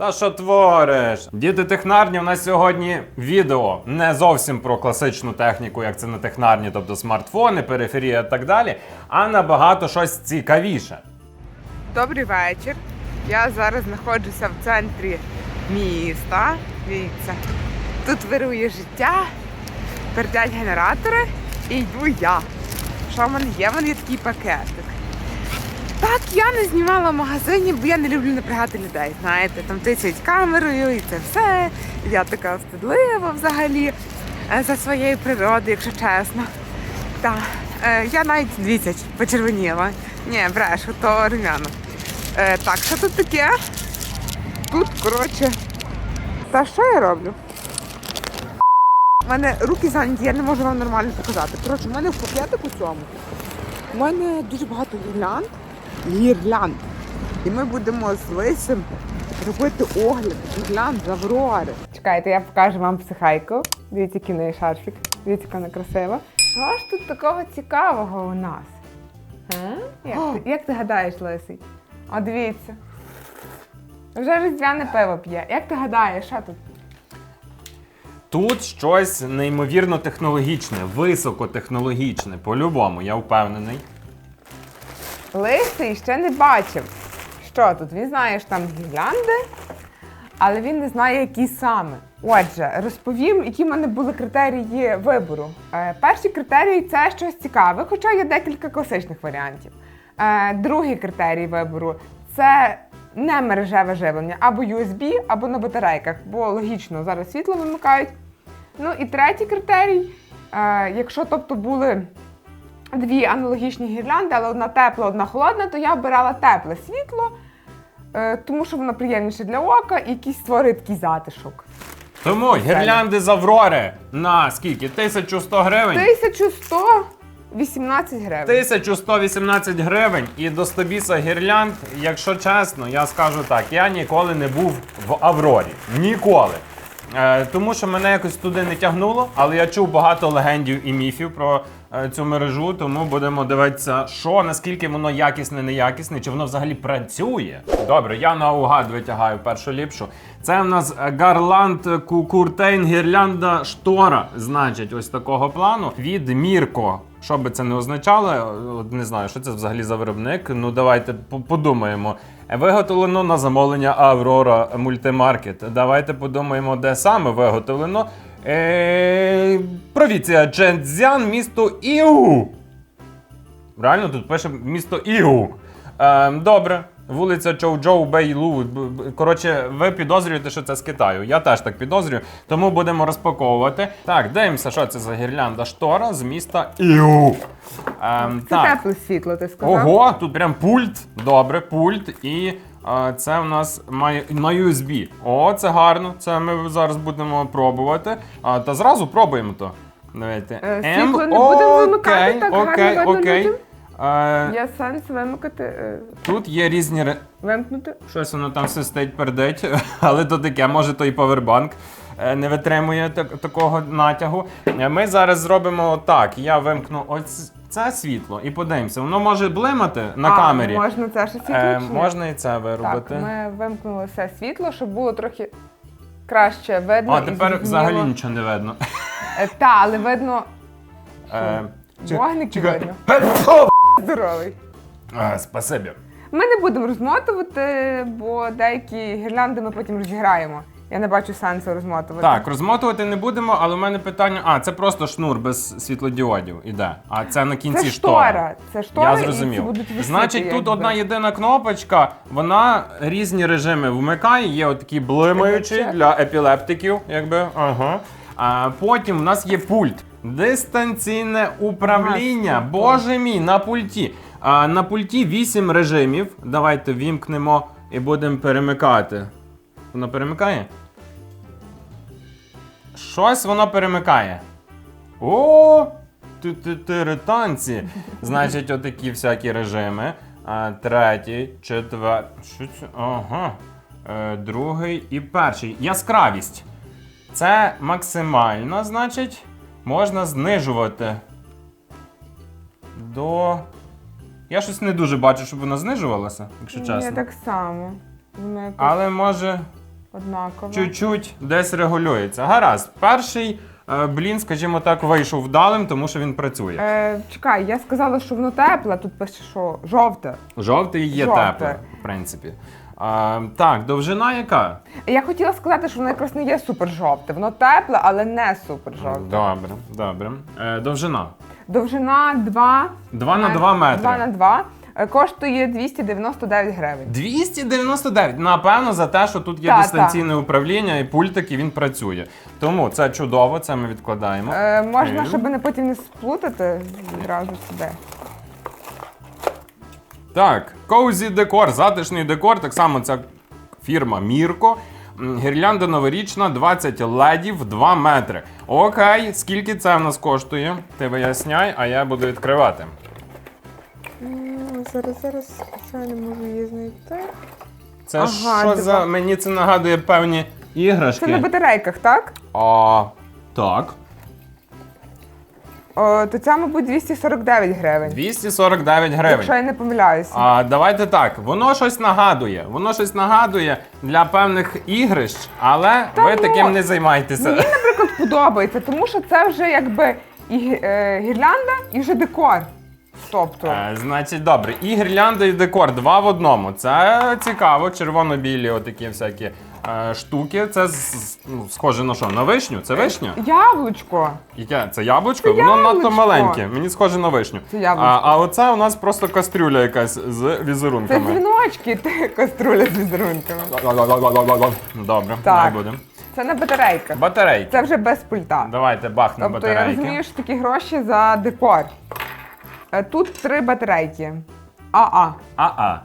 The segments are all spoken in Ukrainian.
Та що твориш? Діти технарні, у нас сьогодні відео не зовсім про класичну техніку, як це на технарні, тобто смартфони, периферія і так далі, а набагато щось цікавіше. Добрий вечір. Я зараз знаходжуся в центрі міста. Дивіться, тут вирує життя, пердять генератори і йду я. Що в мене є? В мене є такий пакетик. Так, я не знімала в магазині, бо я не люблю напрягати людей. Знаєте, там тисять камерою і це все. Я така встидлива взагалі е, за своєю природою, якщо чесно. Так, е, я навіть дивіться, почервоніла. Ні, брешу, то румяно. Е, так, що тут таке? Тут, коротше. Та що я роблю? У мене руки зайняті, я не можу вам нормально показати. Коротше, в мене в пакетику цьому. У мене дуже багато гірлянд. Гірлянд. І ми будемо з Лисем робити огляд гірлянд з Аврори. Чекайте, я покажу вам психайку. Дивіться, який неї шарфік. Дивіться, яка вона красива. Що ж тут такого цікавого у нас? А? Як, ти, як ти гадаєш, Лисий? О, дивіться. Вже різдвяне пиво п'є. Як ти гадаєш, що тут? Тут щось неймовірно технологічне, високотехнологічне, по-любому, я впевнений. Лисий ще не бачив. Що тут? Він знає, що там гірлянди, але він не знає, які саме. Отже, розповім, які в мене були критерії вибору. Е, перший критерій це щось цікаве, хоча є декілька класичних варіантів. Е, другий критерій вибору це не мережеве живлення, або USB, або на батарейках, бо логічно зараз світло вимикають. Ну і третій критерій, е, якщо тобто були дві аналогічні гірлянди, але одна тепла, одна холодна, то я обирала тепле світло, е, тому що воно приємніше для ока і якийсь створює такий затишок. Тому гірлянди з Аврори на скільки? 1100 гривень? 1118 гривень. 1118 гривень і до Стобіса гірлянд, якщо чесно, я скажу так, я ніколи не був в Аврорі. Ніколи. Е, тому що мене якось туди не тягнуло, але я чув багато легендів і міфів про цю мережу, тому будемо дивитися, що, наскільки воно якісне, неякісне, чи воно взагалі працює. Добре, я наугад витягаю першу ліпшу. Це в нас Гарланд Куртейн Гірлянда Штора, значить, ось такого плану від Мірко. Що би це не означало, не знаю, що це взагалі за виробник. Ну давайте подумаємо. Виготовлено на замовлення Аврора Мультимаркет. Давайте подумаємо, де саме виготовлено. Е, провінція Ченцзян, місто Іу. Реально тут пише місто Іу. Е, добре. Вулиця Чоу-Джоу Бейлу. Коротше, ви підозрюєте, що це з Китаю. Я теж так підозрюю, тому будемо розпаковувати. Так, дивимося, що це за гірлянда штора з міста Іу. Ем, Це так. тепле світло, ти сказав. Ого, тут прям пульт. Добре, пульт. І це в нас на USB. О, це гарно. Це ми зараз будемо пробувати. Та зразу пробуємо то. Давайте. Е, світло не будемо вимикати, так гарно окей, видно окей. людям? Е, Є сенс вимикати, е, Тут є різні. ре- вимкнути. Щось воно там свистить, пердить, але то таке, може то і павербанк е, не витримує так- такого натягу. Е, Ми зараз зробимо так: я вимкну ось це світло і подивимося. Воно може блимати на а, камері. Можна це світло? Е, можна і це Так, виробити. ми вимкнули все світло, щоб було трохи краще видно. А тепер зрозуміло. взагалі нічого не видно. Е, Та, але видно Е, чи- вогник видно. Здоровий. Е, Спасибі. Ми не будемо розмотувати, бо деякі гірлянди ми потім розіграємо. Я не бачу сенсу розмотувати. Так, розмотувати не будемо, але в мене питання. А, це просто шнур без світлодіодів іде. А це на кінці це штора. штора. Це штора, Я і ці будуть висіти, Значить, тут якби. одна єдина кнопочка, вона різні режими вмикає, є отакі блимаючі для епілептиків, якби. Ага. А потім в нас є пульт. Дистанційне управління. Ага. Боже мій, на пульті. А, на пульті 8 режимів. Давайте вімкнемо і будемо перемикати. Воно перемикає? Щось воно перемикає. О! Ти танці. Значить, отакі всякі режими. А, третій, четвертий. Ага. Е, другий і перший. Яскравість. Це максимально, значить, можна знижувати. До. Я щось не дуже бачу, щоб вона знижувалася, якщо Ні, чесно. так само. Якось... Але може. Однаково. чуть-чуть десь регулюється. Гаразд, перший е, блін, скажімо так, вийшов вдалим, тому що він працює. Е, чекай, я сказала, що воно тепле, тут пише, що жовте. Жовтий є Жовте. тепле, в принципі. А, так, довжина яка? Я хотіла сказати, що воно якраз не є супер жовте. Воно тепле, але не супер жовте. Добре, добре. Е, довжина. Довжина 2 2 на 2 метри. 2 на 2 е, коштує 299 гривень. 299. Напевно, за те, що тут є Та, дистанційне управління і пультик, і він працює. Тому це чудово, це ми відкладаємо. Е, можна, щоб не потім не сплутати, відразу сюди. Так, Cozy Decor, затишний декор, так само ця фірма Мірко. Гірлянда новорічна, 20 ледів, 2 метри. Окей, скільки це в нас коштує? Ти виясняй, а я буду відкривати. Зараз, зараз, я не можу її знайти. Це Ага, що два. за. Мені це нагадує певні іграшки. Це на батарейках, так? А, так. О, то ця, мабуть, 249 гривень. 249 гривень. Якщо я не помиляюся. А давайте так, воно щось нагадує. Воно щось нагадує для певних ігрищ, але Та ви ну, таким не займайтеся. Мені, наприклад, подобається, тому що це вже якби і е, гірлянда, і вже декор. Тобто, Е, значить, добре, і гірлянда, і декор два в одному. Це цікаво, червоно-білі отакі всякі е, штуки. Це з- ну, схоже на що? На вишню? Це вишня? яблучко. Яке? Це яблучко? Це Воно надто яблучко. маленьке. Мені схоже на вишню. Це яблучко. А, а оце у нас просто кастрюля якась з Це візерунками. дзвіночки, ти каструля з візерунками. Добре, Так. не будемо. Це на батарейках. Батарейки. Це вже без пульта. Давайте бахнемо Тобто я батарейки. розумію, що такі гроші за декор. Е, Тут три батарейки. АА. А-а.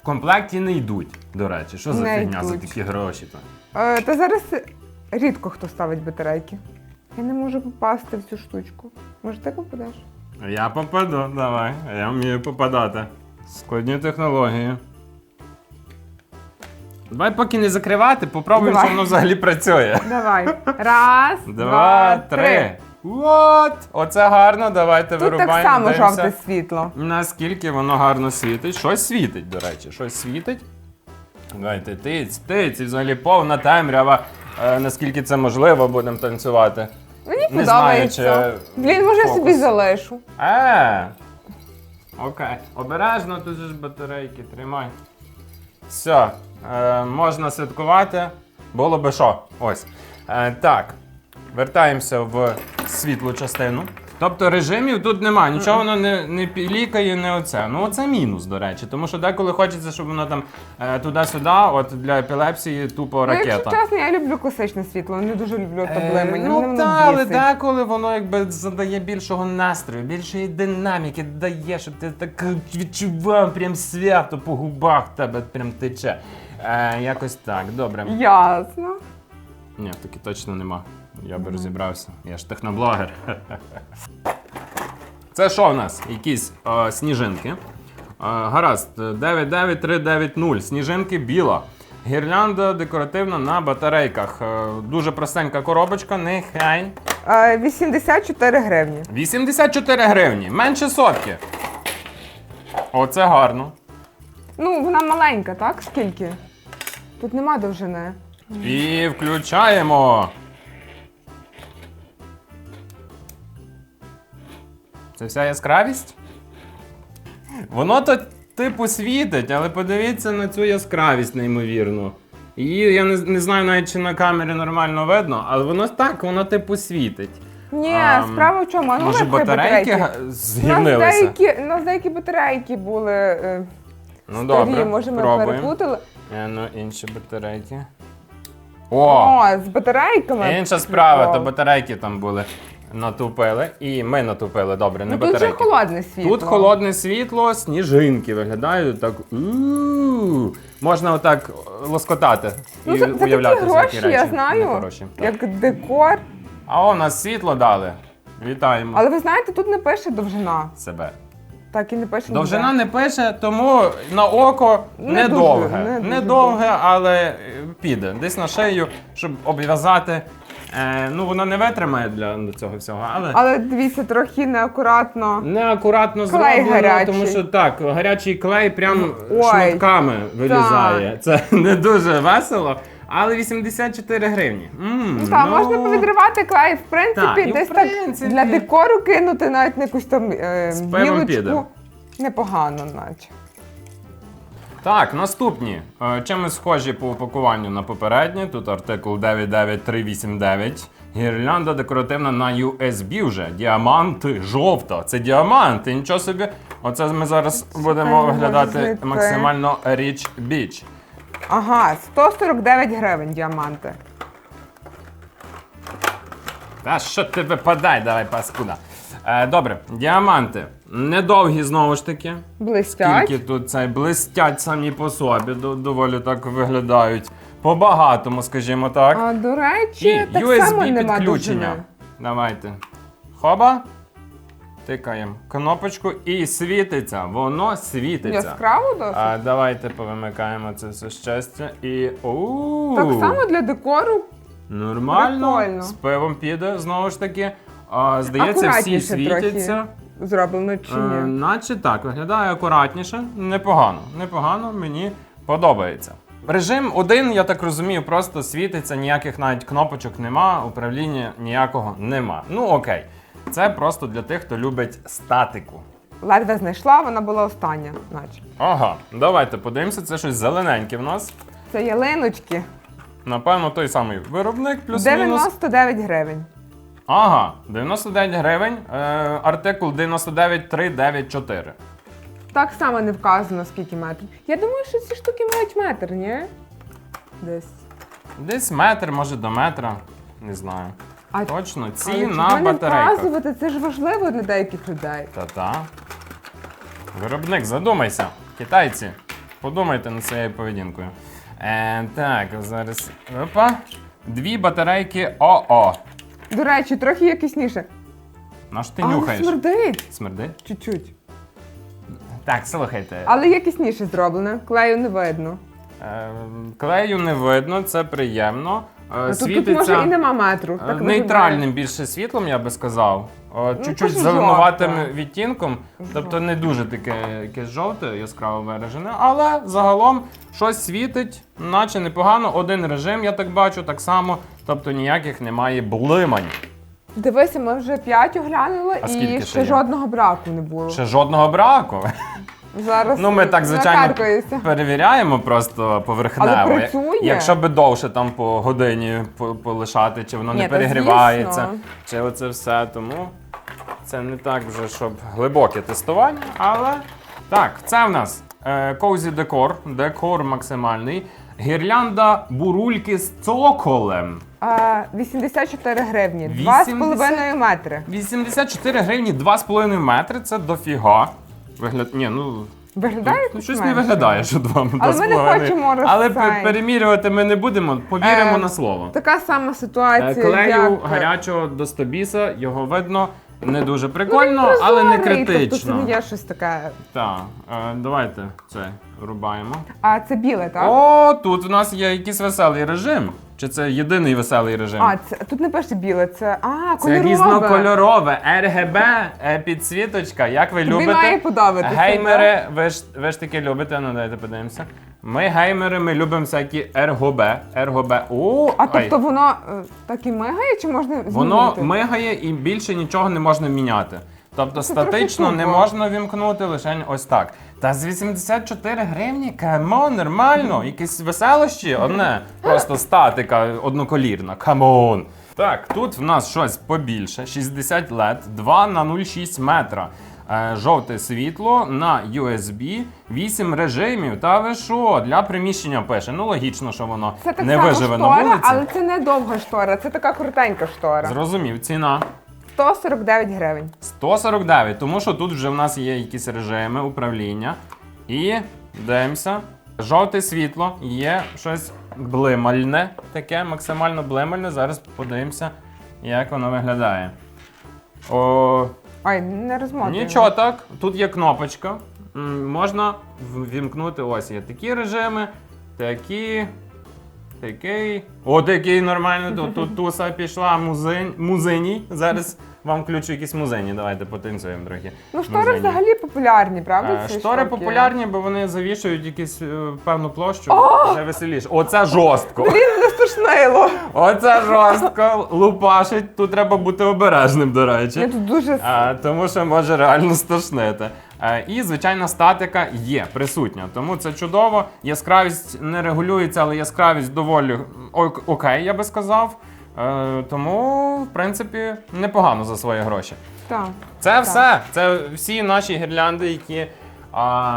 В комплекті не йдуть, до речі. Що за Не фігня за йдуть. такі гроші? то Е, Та зараз рідко хто ставить батарейки. Я не можу попасти в цю штучку. Може, ти попадеш? Я попаду, давай. Я вмію попадати. Складні технології. Давай поки не закривати, попробуємо, Давай. що воно взагалі працює. Давай. Раз, Два, три. От! Оце гарно, давайте Тут вирубаємо. так само дивимося, жовте світло. Наскільки воно гарно світить. Щось світить, до речі, щось світить. Давайте тиць, тиць, і взагалі повна темрява. Е, наскільки це можливо, будемо танцювати. Мені Не знаю, подобається. чи Блін, може я фокус. собі залишу. Е. Окей. Обережно, тут же ж батарейки, тримай. Все, е, можна святкувати. Було би що. Ось. Е, так. Вертаємося в світлу частину. Тобто режимів тут немає, нічого воно не, не пілікає, не оце. Ну оце мінус, до речі, тому що деколи хочеться, щоб воно там е, туди-сюди, от для епілепсії тупо Ну, якщо ракета. чесно, я люблю класичне світло, не дуже люблю Е. Мені Ну воно так, але бісить. деколи воно якби задає більшого настрою, більшої динаміки дає, щоб ти так відчував прям свято по губах тебе прям тече. Е, якось так, добре. Ясно. Ні, таки точно нема. Я би розібрався. Я ж техноблогер. Це що в нас? Якісь е, сніжинки. Е, гаразд, 99390. Сніжинки біла. Гірлянда декоративна на батарейках. Е, дуже простенька коробочка, нехай. Е, 84 гривні. 84 гривні, менше сотки. Оце гарно. Ну, вона маленька, так? Скільки? Тут нема довжини. І включаємо. Це вся яскравість? Воно то типу світить, але подивіться на цю яскравість неймовірну. Її я не, не знаю навіть чи на камері нормально видно, але воно так, воно типу світить. Ні, Ам, справа в чому? А Ну, Може батарейки га- У нас деякі, у нас деякі батарейки були е, Ну старі, добре, може ми пробуємо. перепутали. Е, Ну, інші батарейки. О! О, з батарейками. Інша справа, Прикол. то батарейки там були. Натупили. І ми натупили, добре, не Ну тут же батарейки. холодне світло. Тут холодне світло, сніжинки виглядають так. у Можна отак лоскотати Ну, і такі уявляти всякі гроші, речі. я знаю. Так. як декор. А о, нас світло дали. Вітаємо Але ви знаєте, тут не пише довжина. себе. Так і не пише Довжина ніде. не пише, тому на око Не не, дуже, довге. не дуже довге, але е, піде. Десь на шию, щоб обв'язати. Е, ну, воно не витримає для цього всього, але. Але дивіться, трохи неакуратно. Неакуратно Клей зроблено, гарячий. тому що так, гарячий клей прям Ой, шматками вилізає. Це не дуже весело, Але 84 гривні. М, Ну, можна повідривати клей, в принципі, Так, і в десь принципі. так для декору кинути навіть на якусь там е, З пивом піде. Непогано, наче. Так, наступні. Е, Чимось схожі по упакуванню на попередні. Тут артикул 99389. Гірлянда декоративна на USB вже. Діаманти, жовта. Це діаманти. Нічого собі. Оце ми зараз будемо виглядати максимально річ біч. Ага, 149 гривень діаманти. Та що ти випадай, давай паскуда. Е, добре, діаманти. Недовгі знову ж таки. Блистять. Тільки тут цей блистять самі по собі, до- доволі так виглядають. По-багатому, скажімо так. А, до речі, І так USB само нема довжини. Давайте. Хоба. Тикаємо кнопочку і світиться. Воно світиться. Яскраво досить. А давайте повимикаємо це все щастя і. Оу! Так само для декору Нормально. Прикольно. З пивом піде знову ж таки. А, здається, всі акуратніше світяться. трохи зроблено чи Е, ні. наче так, виглядає акуратніше. Непогано. Непогано, мені подобається. Режим один, я так розумію, просто світиться, ніяких навіть кнопочок нема, управління ніякого нема. Ну окей. Це просто для тих, хто любить статику. Ледве знайшла, вона була остання, наче. Ага, давайте подивимося, це щось зелененьке в нас. Це ялиночки. Напевно, той самий виробник, плюс-мінус. 99 гривень. Ага, 99 гривень, е, артикул 99394. Так само не вказано, скільки метрів. Я думаю, що ці штуки мають метр, ні? Десь. Десь метр, може до метра. Не знаю. А Точно, ці але на чого не батарейках. вказувати? Це ж важливо для деяких людей. Та-та. Виробник, задумайся. Китайці, подумайте над своєю поведінкою. Е, так, зараз. Опа. Дві батарейки ОО. До речі, трохи якісніше. На що ти Але нюхаєш? смердить. Смердить? Чуть-чуть. Так, слухайте. Але якісніше зроблено. Клею не видно. Е, клею не видно, це приємно. Е, тут, тут може і нема метру. е, Так нейтральним більше світлом, я би сказав. Е, Чуть-чуть каже, зеленуватим жовте. відтінком. Тобто не дуже таке якесь жовте, яскраво виражене, але загалом щось світить, наче непогано. Один режим, я так бачу, так само. Тобто ніяких немає блимань. Дивися, ми вже п'ять оглянули А скільки і ще ще є? жодного браку не було. Ще жодного браку. Зараз Ну, ми так, звичайно, перевіряємо просто поверхнево. Але працює. Якщо би довше там по годині по- полишати, чи воно Ні, не та перегрівається, звісно. чи оце все. Тому це не так вже, щоб глибоке тестування. Але так, це в нас е, Cozy Decor, декор максимальний. Гірлянда бурульки з цоколем. А, 84 гривні. 80? 2,5 метри. 84 гривні 2,5 метри це дофіга. Вигляд... Ні, ну Виглядає Ну, щось не виглядає, що два Але ми не хочемо Але перемірювати ми не будемо, повіримо Е, на слово. Така сама Е, ситуація. Клею як... гарячого до стобіса, його видно не дуже Ну, прикольно, але не прозорий, Тобто це критично. не є щось таке. Так, е, давайте це рубаємо. А це біле, так? О, тут в нас є якийсь веселий режим. Чи це єдиний веселий режим? А, це тут не пише біле, це. А, це кольорове. різнокольорове, RGB, е, підсвіточка. Як ви Тобі любите? має подобатися, Геймери, ви ж, ви ж таки любите, ну дайте подивимося. Ми геймери, ми любимо всякі RGB. RGB. О, А ай. тобто воно е, так і мигає, чи можна змінити? Воно мигає і більше нічого не можна міняти. Тобто статично не можна вімкнути лише ось так. Та з 84 гривні, камон, нормально, якісь веселощі, одне, просто статика одноколірна, камон. Так, тут в нас щось побільше, 60 LED, 2 на 0,6 метра. Е, Жовте світло на USB, 8 режимів. Та ви що? Для приміщення пише. Ну логічно, що воно Це так не само виживе на вулиці. але це не довга штора, це така коротенька штора. Зрозумів, ціна. 149 гривень. 149, тому що тут вже в нас є якісь режими управління. І дивимося. Жовте світло є щось блимальне, таке максимально блимальне. Зараз подивимося, як воно виглядає. О, Ой, не розмотуємо. нічого так. Тут є кнопочка. М, Можна ввімкнути. Ось є такі режими, такі. Такий. О, такий нормально. Тут, тут туса пішла музин, музиній. Зараз вам включу якісь музейні. Давайте потанцюємо трохи. Ну, штори Музейні. взагалі популярні, правда? Е, ці Штори штуки? популярні, бо вони завішують якусь е, певну площу, вже веселіше. Оце жорстко. Блін, не стошнило. Оце жорстко. Лупашить. Тут треба бути обережним, до Я речі. тут дуже А, тому що може реально стошнити. Е, І, звичайна, статика є присутня, тому це чудово. Яскравість не регулюється, але яскравість доволі окей, я би сказав. Е, Тому, в принципі, непогано за свої гроші. так. Це все. Це всі наші гірлянди, які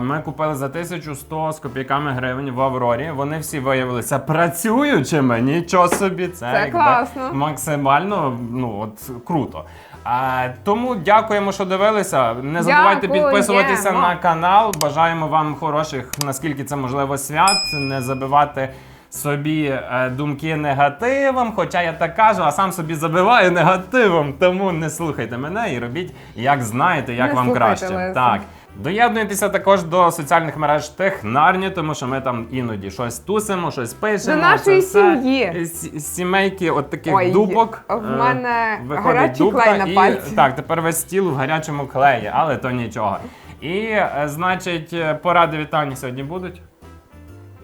ми купили за 1100 з копійками гривень в Аврорі. Вони всі виявилися працюючими. Нічого собі, це, Це якби класно. максимально ну, от, круто. А, тому дякуємо, що дивилися. Не забувайте Дякую, підписуватися на канал. Бажаємо вам хороших, наскільки це можливо, свят. Не забивати. Собі е, думки негативом, хоча я так кажу, а сам собі забиваю негативом. Тому не слухайте мене і робіть, як знаєте, як Не вам слухайте краще. Лесю. Так. Доєднуйтеся також до соціальних мереж Технарні, тому що ми там іноді щось тусимо, щось пишемо. До нашої сім'ї. з сімейки от таких Ой, дубок. в е, мене гарячий дубка клей на і, пальці. Так, тепер весь стіл в гарячому клеї, але то нічого. І, е, значить, е, поради вітання сьогодні будуть.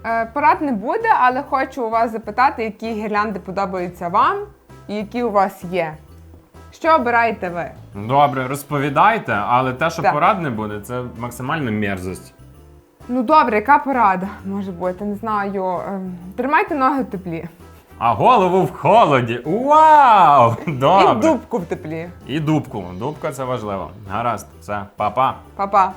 Е, Порад не буде, але хочу у вас запитати, які гірлянди подобаються вам і які у вас є. Що обираєте ви? Добре, розповідайте, але те, що Так. порад не буде, це максимальна мерзость. Ну добре, яка порада може бути? Не знаю. ем, Тримайте ноги в теплі. А голову в холоді. Вау! Добре. І дубку в теплі. І дубку. Дубка це важливо. Гаразд, все, па-па. Па-па.